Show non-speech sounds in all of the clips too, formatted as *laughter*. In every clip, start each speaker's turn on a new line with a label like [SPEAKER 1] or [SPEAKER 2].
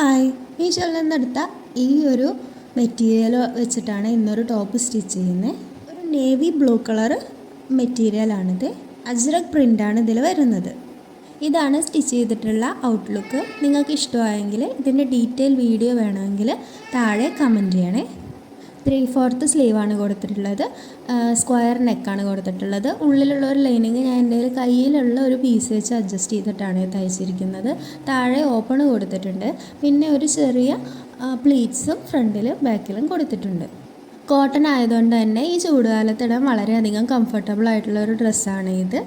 [SPEAKER 1] Hi. മീഷോയിൽ നിന്നെടുത്ത ഈ ഒരു മെറ്റീരിയൽ വെച്ചിട്ടാണ് ഇന്നൊരു ടോപ്പ് സ്റ്റിച്ച് ചെയ്യുന്നത് ഒരു നേവി ബ്ലൂ കളർ മെറ്റീരിയലാണിത് അജ്രക് പ്രിന്റാണ് ഇതിൽ വരുന്നത്. ഇതാണ് സ്റ്റിച്ച് ചെയ്തിട്ടുള്ള ഔട്ട്ലുക്ക് നിങ്ങൾക്ക് ഇഷ്ടമായെങ്കിൽ ഇതിന്റെ ഡീറ്റെയിൽ വീഡിയോ വേണമെങ്കിൽ താഴെ കമന്റ് ചെയ്യണേ. ത്രീ ഫോർത്ത് സ്ലീവാണ് കൊടുത്തിട്ടുള്ളത്. സ്ക്വയർ നെക്കാണ് കൊടുത്തിട്ടുള്ളത്. ഉള്ളിലുള്ള ഒരു ലൈനിങ് ഞാൻ എന്റെ കയ്യിലുള്ള ഒരു പീസ് വെച്ച് അഡ്ജസ്റ്റ് ചെയ്തിട്ടാണ് തയ്ച്ചിരിക്കുന്നത്. താഴെ ഓപ്പൺ കൊടുത്തിട്ടുണ്ട്. പിന്നെ ഒരു ചെറിയ പ്ലീറ്റ്സും ഫ്രണ്ടിലും ബാക്കിലും കൊടുത്തിട്ടുണ്ട്. കോട്ടൺ ആയതുകൊണ്ട് തന്നെ ഈ ചൂടുകാലത്ത് ഇടാൻ വളരെയധികം കംഫർട്ടബിൾ ആയിട്ടുള്ള ഒരു ഡ്രസ്സാണ് ഇത്.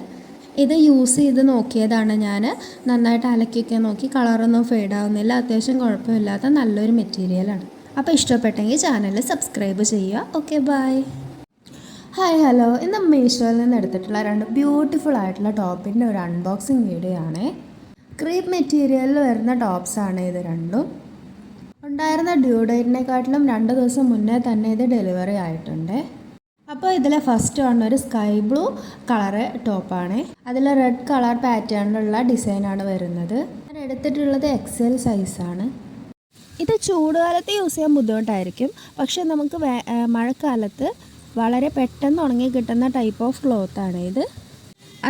[SPEAKER 1] ഇത് യൂസ് ചെയ്ത് നോക്കിയതാണ് ഞാൻ നന്നായിട്ട് അലക്കിയൊക്കെ നോക്കി കളറൊന്നും ഫെയ്ഡ് ആവുന്നില്ല. അത്യാവശ്യം കുഴപ്പമില്ലാത്ത നല്ലൊരു മെറ്റീരിയലാണ് അപ്പോൾ ഇഷ്ടപ്പെട്ടെങ്കിൽ ചാനൽ സബ്സ്ക്രൈബ് ചെയ്യുക. ഓക്കെ ബൈ ഹായ് ഹലോ ഇന്ന് മീഷോയിൽ നിന്ന് എടുത്തിട്ടുള്ള രണ്ട് ബ്യൂട്ടിഫുൾ ആയിട്ടുള്ള ടോപ്പിന്റെ ഒരു അൺബോക്സിങ് വീഡിയോ ആണ്. ക്രീപ്പ് മെറ്റീരിയലിൽ വരുന്ന ടോപ്സാണ് ഇത് രണ്ടും. ഉണ്ടായിരുന്ന ഡ്യൂ ഡേറ്റിനെക്കാട്ടിലും രണ്ട് ദിവസം മുന്നേ തന്നെ ഇത് ഡെലിവറി ആയിട്ടുണ്ട്. അപ്പോൾ ഇതിലെ ഫസ്റ്റ് വന്ന ഒരു സ്കൈ ബ്ലൂ കളറ് ടോപ്പാണ് അതിൽ റെഡ് കളർ പാറ്റേണിലുള്ള ഡിസൈനാണ് വരുന്നത്. ഞാൻ എടുത്തിട്ടുള്ളത് എക്സൽ സൈസാണ് ഇത് ചൂടുകാലത്ത് യൂസ് ചെയ്യാൻ ബുദ്ധിമുട്ടായിരിക്കും. പക്ഷെ നമുക്ക് മഴക്കാലത്ത് വളരെ പെട്ടെന്ന് ഉണങ്ങി കിട്ടുന്ന ടൈപ്പ് ഓഫ് ക്ലോത്ത് ആണ് ഇത്.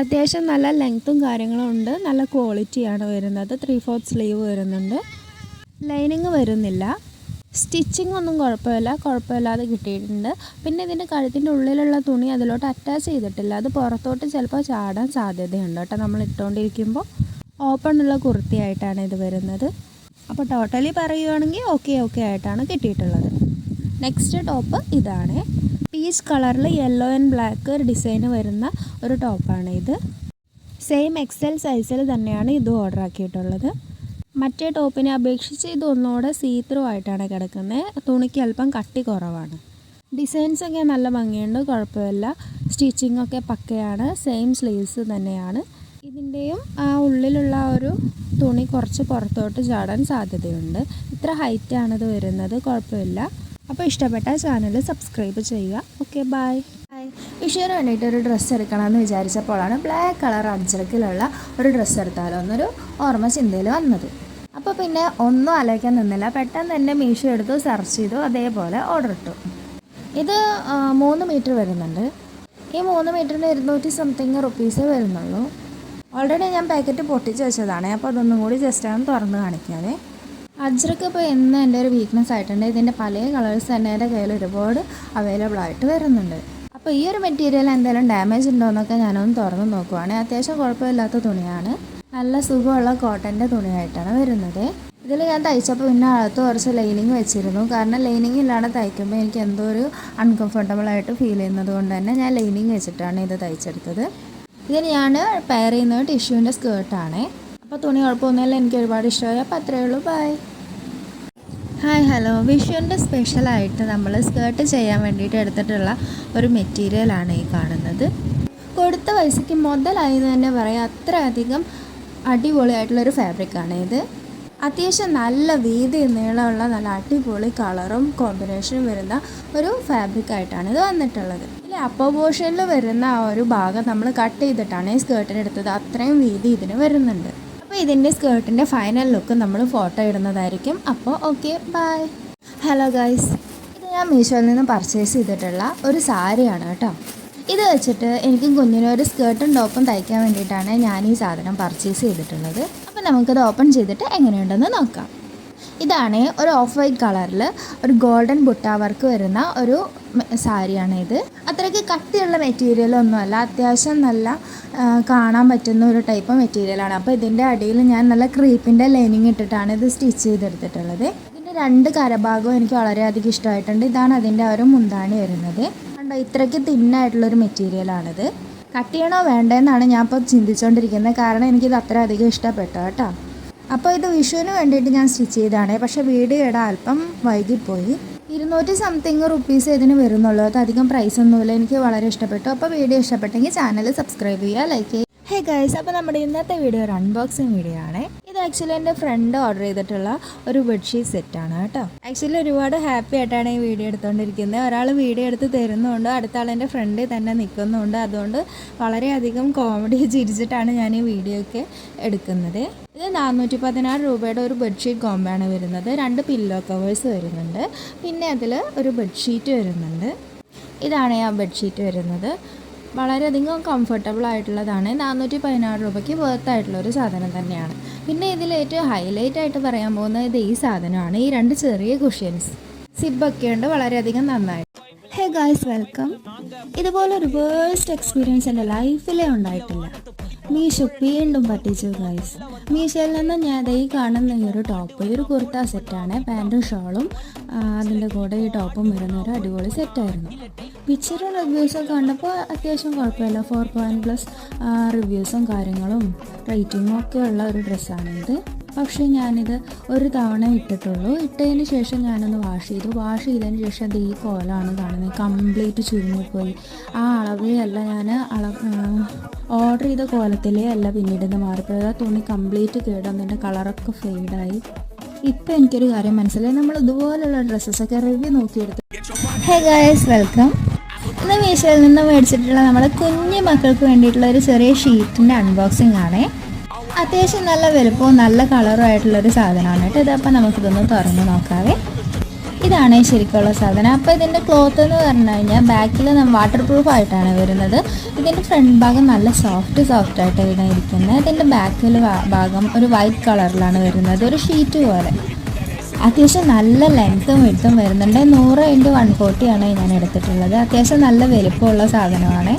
[SPEAKER 1] അത്യാവശ്യം നല്ല ലെങ്ത്തും കാര്യങ്ങളും ഉണ്ട്. നല്ല ക്വാളിറ്റിയാണ് വരുന്നത്. ത്രീ ഫോർത്ത് സ്ലീവ് വരുന്നുണ്ട്. ലൈനിങ് വരുന്നില്ല. സ്റ്റിച്ചിങ് ഒന്നും കുഴപ്പമില്ല. കുഴപ്പമില്ലാതെ കിട്ടിയിട്ടുണ്ട്. പിന്നെ ഇതിന്റെ കഴുത്തിന്റെ ഉള്ളിലുള്ള തുണി അതിലോട്ട് അറ്റാച്ച് ചെയ്തിട്ടില്ല. അത് പുറത്തോട്ട് ചിലപ്പോൾ ചാടാൻ സാധ്യതയുണ്ട് കേട്ടോ. നമ്മൾ ഇട്ടുകൊണ്ടിരിക്കുമ്പോൾ. ഓപ്പൺ ഉള്ള കുർത്തിയായിട്ടാണ് ഇത് വരുന്നത്. അപ്പോൾ ടോട്ടലി പറയുകയാണെങ്കിൽ ഓക്കെ ഓക്കെ ആയിട്ടാണ് കിട്ടിയിട്ടുള്ളത്. നെക്സ്റ്റ് ടോപ്പ് ഇതാണ്. പീച്ച് കളറിൽ യെല്ലോ ആൻഡ് ബ്ലാക്ക് ഒരു ഡിസൈന് വരുന്ന ഒരു ടോപ്പാണ് ഇത്. സെയിം എക്സൽ സൈസിൽ തന്നെയാണ് ഇത് ഓർഡർ ആക്കിയിട്ടുള്ളത്. മറ്റേ ടോപ്പിനെ അപേക്ഷിച്ച് ഇത് ഒന്നുകൂടെ സീ ത്രൂ ആയിട്ടാണ് കിടക്കുന്നത്. തുണിക്ക് അല്പം കട്ടി കുറവാണ്. ഡിസൈൻസ് ഒക്കെ നല്ല ഭംഗിയുണ്ട് കുഴപ്പമില്ല. സ്റ്റിച്ചിങ്ങൊക്കെ പക്കയാണ് സെയിം സ്ലീവ്സ് തന്നെയാണ്. ഇതിന്റെയും ആ ഉള്ളിലുള്ള ഒരു തുണി കുറച്ച് പുറത്തോട്ട് ചാടാൻ സാധ്യതയുണ്ട്. ഇത്ര ഹൈറ്റാണിത് വരുന്നത് കുഴപ്പമില്ല. അപ്പോൾ ഇഷ്ടപ്പെട്ട ചാനൽ സബ്സ്ക്രൈബ് ചെയ്യുക. ഓക്കെ ബൈ ബൈ വിഷുവിന് വേണ്ടിയിട്ട് ഒരു ഡ്രസ്സ് എടുക്കണമെന്ന് വിചാരിച്ചപ്പോഴാണ് ബ്ലാക്ക് കളർ അഡ്ജറക്കിലുള്ള ഒരു ഡ്രസ്സ് എടുത്താലോ എന്നൊരു ഓർമ്മ ചിന്തയിൽ വന്നത്. അപ്പോൾ പിന്നെ ഒന്നും ആലോചിക്കാൻ നിന്നില്ല. പെട്ടെന്ന് തന്നെ മീഷോ എടുത്തു സെർച്ച് ചെയ്തു അതേപോലെ ഓർഡർ ഇട്ടു. ഇത് മൂന്ന് മീറ്റർ വരുന്നുണ്ട്. ഈ മൂന്ന് മീറ്ററിന് ഇരുന്നൂറ്റി സംതിങ് റുപ്പീസേ വരുന്നുള്ളൂ. ഓൾറെഡി ഞാൻ പാക്കറ്റ് പൊട്ടിച്ച് വെച്ചതാണ്. അപ്പോൾ അതൊന്നും കൂടി ജസ്റ്റ് ഒന്ന് തുറന്ന് കാണിക്കാവേ. അജ്രക്ക് ഇപ്പോൾ എന്നും എന്റെ ഒരു വീക്ക്നെസ് ആയിട്ടുണ്ട്. ഇതിന്റെ പല കളേഴ്സ് തന്നെ എന്റെ കയ്യിൽ ഒരുപാട് അവൈലബിൾ ആയിട്ട് വരുന്നുണ്ട്. അപ്പോൾ ഈ ഒരു മെറ്റീരിയൽ എന്തെങ്കിലും ഡാമേജ് ഉണ്ടോ എന്നൊക്കെ ഞാനൊന്ന് തുറന്ന് നോക്കുവാണ്. അത്യാവശ്യം കുഴപ്പമില്ലാത്ത തുണിയാണ്. നല്ല സുഖമുള്ള കോട്ടന്റെ തുണിയായിട്ടാണ് വരുന്നത്. ഇതിൽ ഞാൻ തയ്ച്ചപ്പോൾ പിന്നെ അകത്ത് കുറച്ച് ലൈനിങ് വെച്ചിരുന്നു. കാരണം ലൈനിങ് ഇല്ലാതെ തയ്ക്കുമ്പോൾ എനിക്ക് എന്തോ ഒരു അൺകംഫർട്ടബിൾ ആയിട്ട് ഫീൽ ചെയ്യുന്നത് കൊണ്ട് തന്നെ ഞാൻ ലൈനിങ് വെച്ചിട്ടാണ് ഇത് തയ്ച്ചെടുത്തത്. ഇത് ഞാൻ പെയർ ചെയ്യുന്നത് ടിഷ്യൂവിന്റെ സ്കേർട്ടാണ്. അപ്പോൾ തുണി കുഴപ്പമൊന്നുമില്ല എനിക്ക് ഒരുപാട് ഇഷ്ടമായി. അപ്പോൾ അത്രയേ ഉള്ളൂ. ബൈ ഹായ് ഹലോ വിഷുവിന്റെ സ്പെഷ്യലായിട്ട് നമ്മൾ സ്കേർട്ട് ചെയ്യാൻ വേണ്ടിയിട്ട് എടുത്തിട്ടുള്ള ഒരു മെറ്റീരിയലാണ് ഈ കാണുന്നത്. കൊടുത്ത പൈസയ്ക്ക് മുതലായി എന്ന് തന്നെ പറയാം. അത്രയധികം അടിപൊളിയായിട്ടുള്ളൊരു ഫാബ്രിക്കാണ് ഇത്. അത്യാവശ്യം നല്ല വീതി നീളമുള്ള നല്ല അടിപൊളി കളറും കോമ്പിനേഷനും വരുന്ന ഒരു ഫാബ്രിക്കായിട്ടാണ് ഇത് വന്നിട്ടുള്ളത്. ഇതിൽ അപ്പർ പോർഷനിൽ വരുന്ന ആ ഒരു ഭാഗം നമ്മൾ കട്ട് ചെയ്തിട്ടാണ് ഈ സ്കേർട്ടിന് എടുത്തത് അത്രയും വീതി ഇതിന് വരുന്നുണ്ട്. അപ്പോൾ ഇതിന്റെ സ്കേർട്ടിന്റെ ഫൈനൽ ലുക്ക് നമ്മൾ ഫോട്ടോ ഇടുന്നതായിരിക്കും. അപ്പോൾ ഓക്കെ ബായ് ഹലോ ഗൈസ് ഇത് ഞാൻ മീഷോയിൽ നിന്ന് പർച്ചേസ് ചെയ്തിട്ടുള്ള ഒരു സാരിയാണ് കേട്ടോ. ഇത് വെച്ചിട്ട് എനിക്ക് കുഞ്ഞിന് ഒരു സ്കേർട്ടും ടോപ്പും തയ്ക്കാൻ വേണ്ടിയിട്ടാണ് ഞാൻ ഈ സാധനം പർച്ചേസ് ചെയ്തിട്ടുള്ളത്. അപ്പോൾ നമുക്കത് ഓപ്പൺ ചെയ്തിട്ട് എങ്ങനെയുണ്ടെന്ന് നോക്കാം. ഇതാണ് ഒരു ഓഫ് വൈറ്റ് കളറിൽ ഒരു ഗോൾഡൻ ബുട്ട വർക്ക് വരുന്ന ഒരു സാരിയാണ് ഇത്. അത്രയ്ക്ക് കട്ടിയുള്ള മെറ്റീരിയലൊന്നുമല്ല അത്യാവശ്യം നല്ല കാണാൻ പറ്റുന്ന ഒരു ടൈപ്പ് മെറ്റീരിയലാണ് അപ്പോൾ ഇതിന്റെ അടിയിൽ ഞാൻ നല്ല ക്രീപ്പിന്റെ ലൈനിങ് ഇട്ടിട്ടാണ് ഇത് സ്റ്റിച്ച് ചെയ്തെടുത്തിട്ടുള്ളത്. ഇതിന്റെ രണ്ട് കരഭാഗവും എനിക്ക് വളരെയധികം ഇഷ്ടമായിട്ടുണ്ട്. ഇതാണ് അതിന്റെ ഒരു മുന്താണി വരുന്നത്. കണ്ടോ ഇത്രയ്ക്ക് തിന്നായിട്ടുള്ളൊരു മെറ്റീരിയലാണിത് കട്ട് ചെയ്യണോ വേണ്ടതെന്നാണ് ഞാൻ ഇപ്പോൾ ചിന്തിച്ചുകൊണ്ടിരിക്കുന്നത് കാരണം എനിക്കിത് അത്ര അധികം ഇഷ്ടപ്പെട്ടു കേട്ടോ. അപ്പോൾ ഇത് വിഷുവിന് വേണ്ടിയിട്ട് ഞാൻ സ്റ്റിച്ച് ചെയ്തതാണ്. പക്ഷേ വീഡിയോ ഇട അല്പം വൈകിപ്പോയി. ഇരുന്നൂറ്റി സംതിങ് റുപ്പീസ് ഇതിന് വരുന്നുള്ളൂ. അത് അധികം പ്രൈസ് ഒന്നുമില്ല. എനിക്ക് വളരെ ഇഷ്ടപ്പെട്ടു. അപ്പോൾ വീഡിയോ ഇഷ്ടപ്പെട്ടെങ്കിൽ ചാനൽ സബ്സ്ക്രൈബ് ചെയ്യുക ലൈക്ക് ചെയ്യുക. ഹേ ഗൈസ് അപ്പോൾ നമ്മുടെ ഇന്നത്തെ വീഡിയോ ഒരു അൺബോക്സിങ് വീഡിയോ ആണ്. ആക്ച്വലി എന്റെ ഫ്രണ്ട് ഓർഡർ ചെയ്തിട്ടുള്ള ഒരു ബെഡ്ഷീറ്റ് സെറ്റാണ് കേട്ടോ. ആക്ച്വലി ഒരുപാട് ഹാപ്പി ആയിട്ടാണ് ഈ വീഡിയോ എടുത്തുകൊണ്ടിരിക്കുന്നത് ഒരാൾ വീഡിയോ എടുത്ത് തരുന്നുണ്ട് അടുത്ത ആൾ എന്റെ ഫ്രണ്ടിൽ തന്നെ നിൽക്കുന്നുണ്ട് അതുകൊണ്ട് വളരെയധികം കോമഡി *laughs* ചിരിച്ചിട്ടാണ് ഞാൻ ഈ വീഡിയോ ഒക്കെ എടുക്കുന്നത്. ഇത് നാനൂറ്റി പതിനാറ് രൂപയുടെ ഒരു ബെഡ്ഷീറ്റ് കോമ്പാണ് വരുന്നത്. രണ്ട് പില്ലോ കവേഴ്സ് വരുന്നുണ്ട്. പിന്നെ അതിൽ ഒരു ബെഡ്ഷീറ്റ് വരുന്നുണ്ട്. ഇതാണ് ആ ബെഡ്ഷീറ്റ് വരുന്നത്. വളരെയധികം കംഫർട്ടബിൾ ആയിട്ടുള്ളതാണ്. നാനൂറ്റി പതിനാറ് രൂപയ്ക്ക് വർത്ത് ആയിട്ടുള്ള ഒരു സാധനം തന്നെയാണ്. പിന്നെ ഇതിൽ ഏറ്റവും ഹൈലൈറ്റ് ആയിട്ട് പറയാൻ പോകുന്നത് ഈ സാധനമാണ്. ഈ രണ്ട് ചെറിയ കുഷ്യൻസ് സിബൊക്കെ ഉണ്ട് വളരെയധികം നന്നായിട്ട് ഹേ ഗായ്സ് വെൽക്കം ഇതുപോലെ ഒരു വേഴ്സ്റ്റ് എക്സ്പീരിയൻസ് എന്റെ ലൈഫിലേ ഉണ്ടായിട്ടില്ല. മീഷോ വീണ്ടും പറ്റിച്ചു ഗൈസ് മീഷോയിൽ നിന്ന് ഞാൻ ഈ കാണുന്ന ഈ ഒരു ടോപ്പ് ഒരു കുർത്ത സെറ്റാണ് പാന്റും ഷോളും അതിന്റെ കൂടെ ഈ ടോപ്പും വരുന്ന ഒരു അടിപൊളി സെറ്റായിരുന്നു പിക്ചറും റിവ്യൂസും കണ്ടപ്പോൾ അത്യാവശ്യം കുഴപ്പമില്ല. ഫോർ പോയിന്റ് പ്ലസ് റിവ്യൂസും കാര്യങ്ങളും റേറ്റിങ്ങും ഒക്കെ ഉള്ള ഒരു ഡ്രസ്സാണിത് പക്ഷേ ഞാനിത് ഒരു തവണ ഇട്ടിട്ടുള്ളൂ. ഇട്ടതിന് ശേഷം ഞാനൊന്ന് വാഷ് ചെയ്തു. വാഷ് ചെയ്തതിന് ശേഷം അത് ഈ കോലമാണ് കാണുന്നത് കംപ്ലീറ്റ് ചുരുങ്ങിപ്പോയി. ആ അളവേ അല്ല ഞാൻ അള ഓർഡർ ചെയ്ത കോലത്തിലേ അല്ല പിന്നീട് ഇത് മാറിപ്പോയത്. ആ തുണി കംപ്ലീറ്റ് കേടന്നതിന്റെ കളറൊക്കെ ഫെയ്ഡായി ഇപ്പം എനിക്കൊരു കാര്യം മനസ്സിലായി. നമ്മൾ ഇതുപോലുള്ള ഡ്രസ്സസൊക്കെ റിവ്യൂ നോക്കിയെടുത്ത് ഹേ ഗായസ് വെൽക്കം ഇന്ന് മീഷോയിൽ നിന്ന് മേടിച്ചിട്ടുള്ള നമ്മുടെ കുഞ്ഞു മക്കൾക്ക് വേണ്ടിയിട്ടുള്ള ഒരു ചെറിയ ഷീറ്റിന്റെ അൺബോക്സിംഗ് ആണേ. അത്യാവശ്യം നല്ല വലുപ്പവും നല്ല കളറും ആയിട്ടുള്ളൊരു സാധനമാണ് കേട്ടോ. ഇതപ്പോൾ നമുക്കിതൊന്ന് തുറന്ന് നോക്കാവേ. ഇതാണ് ശരിക്കുള്ള സാധനം. അപ്പോൾ ഇതിന്റെ ക്ലോത്ത് എന്ന് പറഞ്ഞു കഴിഞ്ഞാൽ ബാക്കിൽ വാട്ടർ പ്രൂഫ് ആയിട്ടാണ് വരുന്നത്. ഇതിന്റെ ഫ്രണ്ട് ഭാഗം നല്ല സോഫ്റ്റ് സോഫ്റ്റ് ആയിട്ട് ആയിട്ടാണ് ഇരിക്കുന്നത്. ഇതിന്റെ ബാക്കിൽ ഭാഗം ഒരു വൈറ്റ് കളറിലാണ് വരുന്നത്. ഒരു ഷീറ്റ് പോലെ. അത്യാവശ്യം നല്ല ലെങ്ത്തും വിട്ടും വരുന്നുണ്ട്. നൂറ് ഇന്റു വൺ ഫോർട്ടിയാണ് ഞാൻ എടുത്തിട്ടുള്ളത്. അത്യാവശ്യം നല്ല വലുപ്പമുള്ള സാധനമാണ്.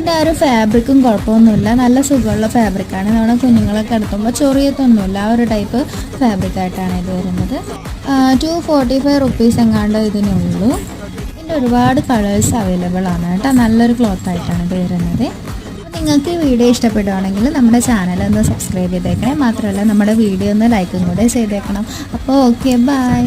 [SPEAKER 1] ഇതിന്റെ ആ ഒരു ഫാബ്രിക്കും കുഴപ്പമൊന്നുമില്ല. നല്ല സുഖമുള്ള ഫാബ്രിക്കാണ് നമ്മുടെ കുഞ്ഞുങ്ങളൊക്കെ എടുക്കുമ്പോൾ ചൊറിയത്തൊന്നുമില്ല ആ ഒരു ടൈപ്പ് ഫാബ്രിക്കായിട്ടാണ് ഇത് വരുന്നത്. ടു ഫോർട്ടി ഫൈവ് റുപ്പീസ് എങ്ങാണ്ട് ഇതിനുള്ളൂ ഇതിന്റെ ഒരുപാട് കളേഴ്സ് അവൈലബിൾ ആണ് കേട്ടോ. നല്ലൊരു ക്ലോത്ത് ആയിട്ടാണ് ഇത് വരുന്നത്. നിങ്ങൾക്ക് ഈ വീഡിയോ ഇഷ്ടപ്പെടുവാണെങ്കിൽ നമ്മുടെ ചാനൽ ഒന്ന് സബ്സ്ക്രൈബ് ചെയ്തേക്കണേ. മാത്രമല്ല നമ്മുടെ വീഡിയോ ഒന്ന് ലൈക്കും കൂടെ ചെയ്തേക്കണം. അപ്പോൾ ഓക്കെ ബൈ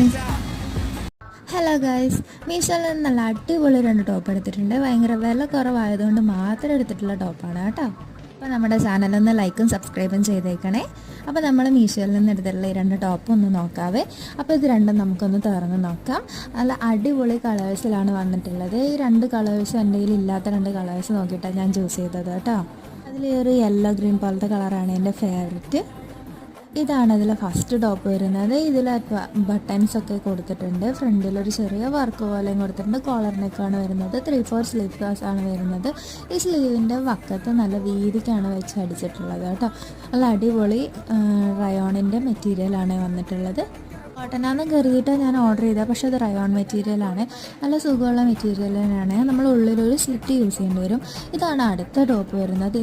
[SPEAKER 1] ഹലോ ഗൈസ് മീഷോയിൽ നിന്ന് നല്ല അടിപൊളി രണ്ട് ടോപ്പ് എടുത്തിട്ടുണ്ട്. ഭയങ്കര വില കുറവായതുകൊണ്ട് മാത്രം എടുത്തിട്ടുള്ള ടോപ്പാണ് കേട്ടോ. അപ്പോൾ നമ്മുടെ ചാനലൊന്ന് ലൈക്കും സബ്സ്ക്രൈബും ചെയ്തേക്കണേ. അപ്പോൾ നമ്മൾ മീഷോയിൽ നിന്ന് എടുത്തിട്ടുള്ള ഈ രണ്ട് ടോപ്പ് ഒന്ന് നോക്കാവേ. അപ്പോൾ ഇത് രണ്ടും നമുക്കൊന്ന് തുറന്ന് നോക്കാം. നല്ല അടിപൊളി കളേഴ്സിലാണ് വന്നിട്ടുള്ളത്. ഈ രണ്ട് കളേഴ്സ് എന്റെ കയ്യിൽ ഇല്ലാത്ത രണ്ട് കളേഴ്സ് നോക്കിയിട്ടാണ് ഞാൻ ചൂസ് ചെയ്തത് കേട്ടോ. അതിൽ ഒരു യെല്ലോ ഗ്രീൻ പോലത്തെ കളറാണ് എന്റെ ഫേവററ്റ് ഇതാണ് ഇതിൽ ഫസ്റ്റ് ടോപ്പ് വരുന്നത്. ഇതിൽ ബട്ടൺസ് ഒക്കെ കൊടുത്തിട്ടുണ്ട്. ഫ്രണ്ടിൽ ഒരു ചെറിയ വർക്ക് പോലെയും കൊടുത്തിട്ടുണ്ട്. കോളർ വരുന്നത്. ത്രീ ഫോർ സ്ലീവ് ഗ്ലാസ് ആണ് വരുന്നത്. ഈ സ്ലീവിന്റെ വക്കത്ത് നല്ല വീതിക്കാണ് വെച്ച് അടിച്ചിട്ടുള്ളത് കേട്ടോ. നല്ല അടിപൊളി റയോണിന്റെ മെറ്റീരിയലാണ് വന്നിട്ടുള്ളത്. കോട്ടനാന്ന് കരുതിയിട്ട് ഞാൻ ഓർഡർ ചെയ്തത് പക്ഷേ അത് റയോൺ മെറ്റീരിയലാണ് നല്ല സുഖമുള്ള മെറ്റീരിയൽ തന്നെയാണ്. നമ്മൾ ഉള്ളിലൊരു സ്ലിറ്റ് യൂസ് ചെയ്യേണ്ടി വരും. ഇതാണ് അടുത്ത ടോപ്പ് വരുന്നത്.